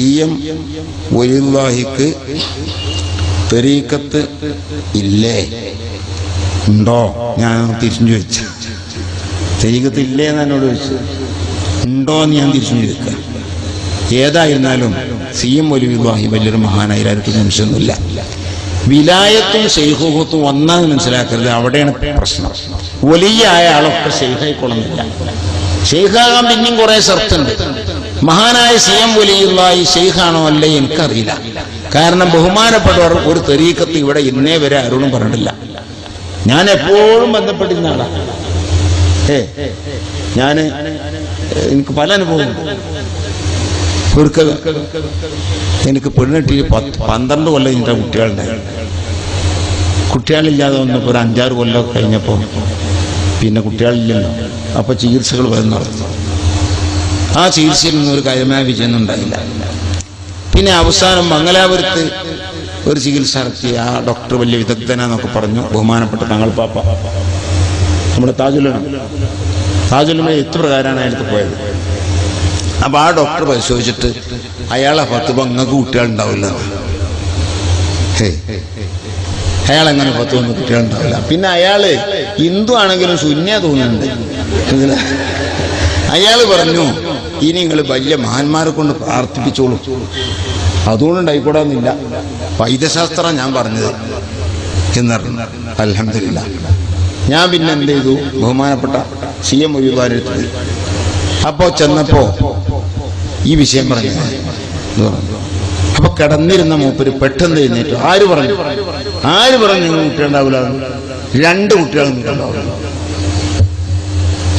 C M വലിയുള്ളാഹിക്ക് തെരീക്കത്ത് ഇല്ലേ? ഉണ്ടോ? ഞാൻ തിരിച്ചു ചോദിച്ചു. തെരീക്കത്ത് ഇല്ലേ എന്ന് എന്നോട് ചോദിച്ചു. ഉണ്ടോ എന്ന് ഞാൻ തിരിച്ചു ചോദിക്കുക ഏതായിരുന്നാലും സി എം വലിയുല്ലാഹി വലിയൊരു മഹാനായിരിക്കും സംശയമൊന്നുമില്ല വിലായത്തും ഷെയ്ഹുഹത്തും വന്നാന്ന് മനസ്സിലാക്കരുത്. അവിടെയാണ് പ്രശ്നം. വലിയായ ആളൊക്കെ ശൈഹായിക്കൊള്ളുന്നില്ല ഷെയ്ഖാകാൻ പിന്നെയും കുറെ ഷർത്തുണ്ട്. മഹാനായ സി എം വലിയുള്ളായി ഷെയ്ഖാണോ അല്ലേ എനിക്കറിയില്ല. കാരണം ബഹുമാനപ്പെട്ടവർ ഒരു തെരീക്കത്ത് ഇവിടെ ഇന്നേ വരെ ആരോടും പറഞ്ഞിട്ടില്ല. ഞാൻ എപ്പോഴും ബന്ധപ്പെട്ടിരുന്ന ആളാണ്. ഏ ഞാൻ എനിക്ക് പല അനുഭവം എനിക്ക് പെണ്ണിട്ട് പത്ത് പന്ത്രണ്ട് കൊല്ലം എന്റെ കുട്ടികളുണ്ടായിരുന്നു കുട്ടികളില്ലാതെ വന്നപ്പോൾ ഒരു അഞ്ചാറ് കൊല്ലം കഴിഞ്ഞപ്പോൾ പിന്നെ കുട്ടികളില്ലല്ലോ. അപ്പോൾ ചികിത്സകൾ വരുന്ന നടത്തുന്നു ആ ചികിത്സയിലൊന്നും ഒരു കാര്യമായ വിജയം ഉണ്ടായില്ല. പിന്നെ അവസാനം മംഗലാപുരത്ത് ഒരു ചികിത്സ നടത്തി ആ ഡോക്ടർ വലിയ വിദഗ്ധനാന്നൊക്കെ പറഞ്ഞു. ബഹുമാനപ്പെട്ട തങ്ങൾ പാപ്പ. നമ്മുടെ താജുലാണ് എത്ത് പ്രകാരമാണ് അയാൾക്ക് പോയത്. അപ്പൊ ആ ഡോക്ടർ പരിശോധിച്ചിട്ട് അയാളെ പത്ത് പങ്ങൾക്ക് കുട്ടികളുണ്ടാവില്ല. അയാൾ എങ്ങനെ പത്ത് പങ്ക് കുട്ടികളുണ്ടാവില്ല? പിന്നെ അയാൾ ഹിന്ദു ആണെങ്കിലും ശൂന്യ തോന്നുന്നുണ്ട്. അയാൾ പറഞ്ഞു ഇനി നിങ്ങൾ വലിയ മഹാന്മാരെ കൊണ്ട് പ്രാർത്ഥിപ്പിച്ചോളൂ. അതുകൊണ്ട് ഉണ്ടായിക്കൂടാന്നില്ല വൈദ്യശാസ്ത്രം ഞാൻ പറഞ്ഞത് എന്നറിഞ്ഞു. അലഹമില്ല ഞാൻ പിന്നെ എന്ത് ചെയ്തു? ബഹുമാനപ്പെട്ട സി എം ഒരുപാടെടുത്തത് അപ്പോ ചെന്നപ്പോ ഈ വിഷയം പറഞ്ഞു. അപ്പൊ കിടന്നിരുന്ന മൂപ്പര് പെട്ടെന്ന് എഴുന്നേറ്റു. ആര് പറഞ്ഞു? ആര് പറഞ്ഞു കുട്ടിയുണ്ടാവില്ല രണ്ട് കുട്ടികളും ഉണ്ടാവില്ല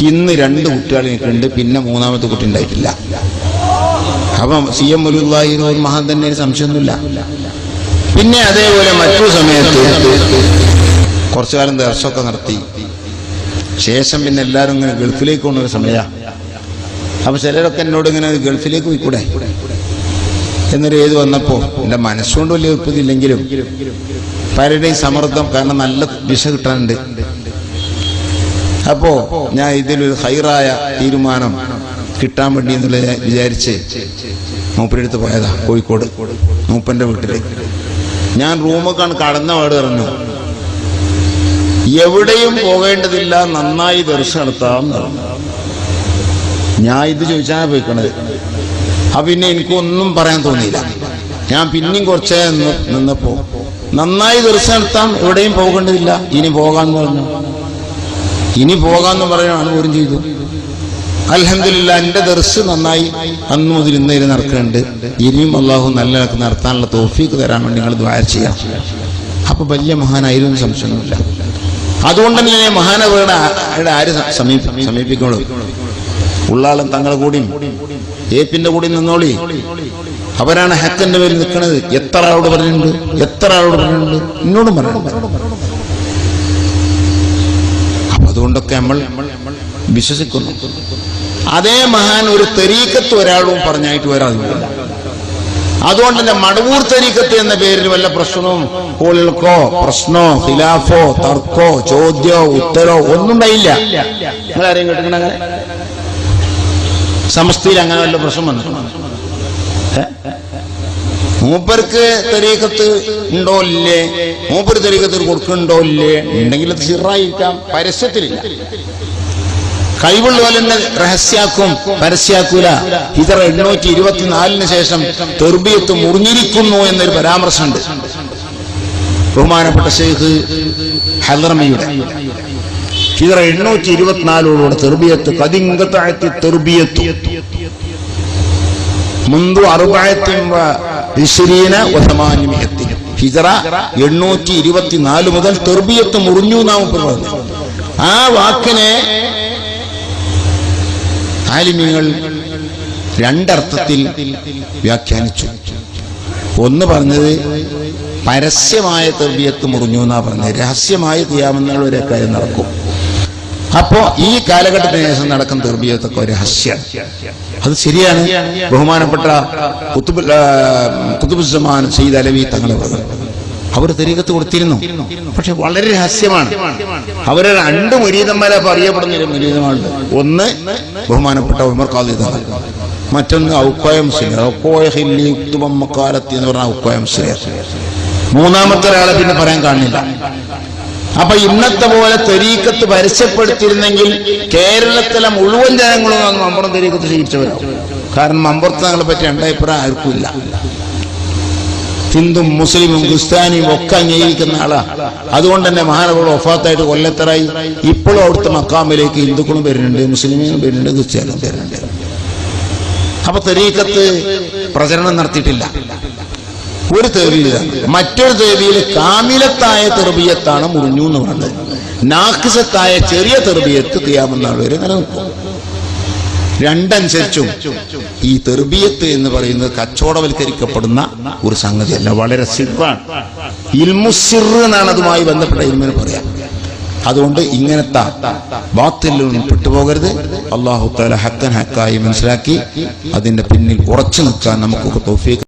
ഇന്ന് രണ്ട് കുട്ടികൾ എനിക്കുണ്ട് പിന്നെ മൂന്നാമത്തെ കുട്ടി ഉണ്ടായിട്ടില്ല. അപ്പം സി എം മുലുള്ളാഹി ഒരു മഹാൻ തന്നെ സംശയമൊന്നുമില്ല. പിന്നെ അതേപോലെ മറ്റു സമയത്ത് കുറച്ചു കാലം ദർശമൊക്കെ നടത്തി. ശേഷം പിന്നെ എല്ലാവരും ഇങ്ങനെ ഗൾഫിലേക്ക് ഒരു സമയ. അപ്പൊ ചിലരൊക്കെ എന്നോട് ഇങ്ങനെ ഗൾഫിലേക്ക് പോയിക്കൂടെ? എന്നൊരു ഏത് വന്നപ്പോ എന്റെ മനസ്സുകൊണ്ട് വലിയ ഉൽപ്പതിയില്ലെങ്കിലും പലരുടെയും സമ്മർദ്ദം കാരണം നല്ല വിശ കിട്ടാനുണ്ട്. അപ്പോ ഞാൻ ഇതിലൊരു ഹൈറായ തീരുമാനം കിട്ടാൻ വേണ്ടി എന്നുള്ള വിചാരിച്ച് മൂപ്പരെടുത്ത് പോയതാ കോഴിക്കോട് മൂപ്പന്റെ വീട്ടിൽ. ഞാൻ റൂമൊക്കെയാണ് കടന്ന പാട് പറഞ്ഞു. എവിടെയും പോകേണ്ടതില്ല നന്നായി ദർശനം നടത്താം. ഞാൻ ഇത് ചോദിച്ചാ പോയിക്കണത്. ആ പിന്നെ എനിക്കൊന്നും പറയാൻ തോന്നിയില്ല. ഞാൻ പിന്നെയും കുറച്ചേ നിന്ന് നിന്നപ്പോ നന്നായി ദർശനം നടത്താം എവിടെയും പോകേണ്ടതില്ല ഇനി പോകാന്ന് പറഞ്ഞു. ഇനി പോകാന്ന് പറയാൻ പോലും ചെയ്തു. അലഹമില്ല എന്റെ ദർശ് നന്നായി. അന്ന് മുതൽ ഇന്ന് നടക്കുന്നുണ്ട്. ഇനിയും അള്ളാഹു നല്ല നിലയ്ക്ക് നടത്താനുള്ള തോഫീക്ക് തരാൻ വേണ്ടി നിങ്ങൾ ദ്വാര ചെയ്യാം. അപ്പൊ വലിയ മഹാനായിരുന്നു സംശയമൊന്നുമില്ല. അതുകൊണ്ട് തന്നെ മഹാനവരുടെ ആര് സമീപ സമീപിക്കണു ഉള്ളാളും തങ്ങളെ കൂടിയും. ഏപ്പിന്റെ കൂടി നിന്നോളി. അവരാണ് ഹക്കന്റെ പേരിൽ നിൽക്കുന്നത് എത്ര ആളോട് പറഞ്ഞിട്ടുണ്ട്? എത്ര ആളോട് പറഞ്ഞിട്ടുണ്ട്? എന്നോടും പറഞ്ഞു അപ്പൊ അതുകൊണ്ടൊക്കെ നമ്മൾ വിശ്വസിക്കുന്നു. അതേ മഹാൻ ഒരു തെരീക്കത്ത് ഒരാളും പറഞ്ഞായിട്ട് വരാതില്ല അതുകൊണ്ട് തന്നെ മടവൂർ തെരീക്കത്ത് എന്ന പേരിൽ വല്ല പ്രശ്നവും കോളുകൾക്കോ പ്രശ്നോ ഖിലാഫോ തർക്കോ ചോദ്യോ ഉത്തരോ ഒന്നും ഉണ്ടായില്ല. നിങ്ങൾ ആരെയും കേട്ടിട്ടുണ്ട് അങ്ങനെ? സമസ്തയിൽ അങ്ങനെ വല്ല പ്രശ്നം വന്നു ഏ? മൂപ്പർക്ക് തെരീക്കത്ത് ഉണ്ടോ ഇല്ലേ? മൂപ്പർ തെരീക്കത്തിൽ കൊടുക്കുന്നുണ്ടോ ഇല്ലേ? ഉണ്ടെങ്കിൽ അത് സിറായിരിക്കാം പരസ്യത്തിലില്ല. കഴിവുള്ളവലെന്നെ രഹസ്യാക്കും പരസ്യാക്കൂല. ഇതറ എണ്ണൂറ്റി ഇരുപത്തിനാലിന് ശേഷം തെർബിയത്ത് മുറിഞ്ഞിരിക്കുന്നു എന്നൊരു പരാമർശമുണ്ട്. ബഹുമാനപ്പെട്ട ഷെയ്ഖ് ഹലർമയുടെ ഹിജറ എണ്ണൂറ്റി ഇരുപത്തിനാലോടുകൂടെ തെർബിയത്ത് കതിങ്കത്തായത്തി തെർബിയത്ത്. മുന്തു അറുപായത്തി ഇശ്രീന ഒസമാനിമിയത്തി ഹിജറ എണ്ണൂറ്റി ഇരുപത്തിനാല് മുതൽ തെർബിയത്ത് മുറിഞ്ഞു നാം പറഞ്ഞു ആ വാക്കിനെ ആലിമ്യങ്ങൾ രണ്ടർത്ഥത്തിൽ വ്യാഖ്യാനിച്ചു. ഒന്ന് പറഞ്ഞത് പരസ്യമായ തെർബിയത്ത് മുറിഞ്ഞു എന്നാ പറഞ്ഞത്. രഹസ്യമായ തിയാമെന്നുള്ള ഒരു കാര്യം നടക്കും. അപ്പോ ഈ കാലഘട്ടത്തിന് ശേഷം നടക്കുന്ന തെർബിയത്തൊക്കെ ഒരു ഹസ്യ. അത് ശരിയാണ്. ബഹുമാനപ്പെട്ട കുത്തുബ് കുത്തുബുസമാൻ സയ്യിദ് അലവി തങ്ങളെ അവർ തെരീകത്ത് കൊടുത്തിരുന്നു. പക്ഷെ വളരെ രഹസ്യമാണ്. അവരെ രണ്ട് മുരീതന്മാരെ അറിയപ്പെടുന്ന മുരീതമാരുണ്ട് ഒന്ന് ബഹുമാനപ്പെട്ട ഉമർ ഖാദി തങ്ങൾ. മറ്റൊന്ന് ഔക്കോയം മക്കാലത്തി എന്ന് പറഞ്ഞ ഔക്കോയം മുസ്ലിം മൂന്നാമത്തെ ഒരാളെ പിന്നെ പറയാൻ കാണില്ല. അപ്പൊ ഇന്നത്തെ പോലെ തെരീക്കത്ത് പരസ്യപ്പെടുത്തിയിരുന്നെങ്കിൽ കേരളത്തിലെ മുഴുവൻ ജനങ്ങളും അന്ന് മമ്പുറം തെരീക്കത്ത് സ്വീകരിച്ചവരാവും കാരണം മമ്പുറത്ത് തങ്ങളെ പറ്റി രണ്ടഭിപ്രായം ആർക്കും ഇല്ല. ഹിന്ദും മുസ്ലിമും ക്രിസ്ത്യാനിയും ഒക്കെ അംഗീകരിക്കുന്ന ആളാ. അതുകൊണ്ട് തന്നെ മഹാനവർ ഒഫാത്തായിട്ട് കൊല്ലത്തറായി. ഇപ്പോഴും അവിടുത്തെ മക്കാമിലേക്ക് ഹിന്ദുക്കളും വരുന്നുണ്ട് മുസ്ലിമും വരുന്നുണ്ട് ക്രിസ്ത്യാനും വരുന്നുണ്ട്. അപ്പൊ തെരീക്കത്ത് പ്രചരണം നടത്തിയിട്ടില്ല. ഒരു തെറിയില്ല. മറ്റൊരു തെറിയിൽ കാമിലത്തായ തെർബിയത്താണ് മുറിഞ്ഞു എന്ന് പറഞ്ഞത്. നാക്കിസത്തായ ചെറിയ തെർബിയത്ത് കിയാമെന്നാൾ വരെ നിലനിൽക്കും. രണ്ടനുസരിച്ചും ഈ തെർബിയത്ത് എന്ന് പറയുന്നത് കച്ചവടവൽക്കരിക്കപ്പെടുന്ന ഒരു സംഗതിയല്ല. വളരെ സിറാണ് ഇൽമുസിർ എന്നാണ് അതുമായി ബന്ധപ്പെട്ട ഇൽമിന് പറയാം. അതുകൊണ്ട് ഇങ്ങനത്തെ ബാത്തിൽ പെട്ടുപോകരുത്. അള്ളാഹു താല ഹക്കൻ ഹക്കായി മനസ്സിലാക്കി അതിന്റെ പിന്നിൽ ഉറച്ചു നിൽക്കാൻ നമുക്ക് തോഫീക്ക്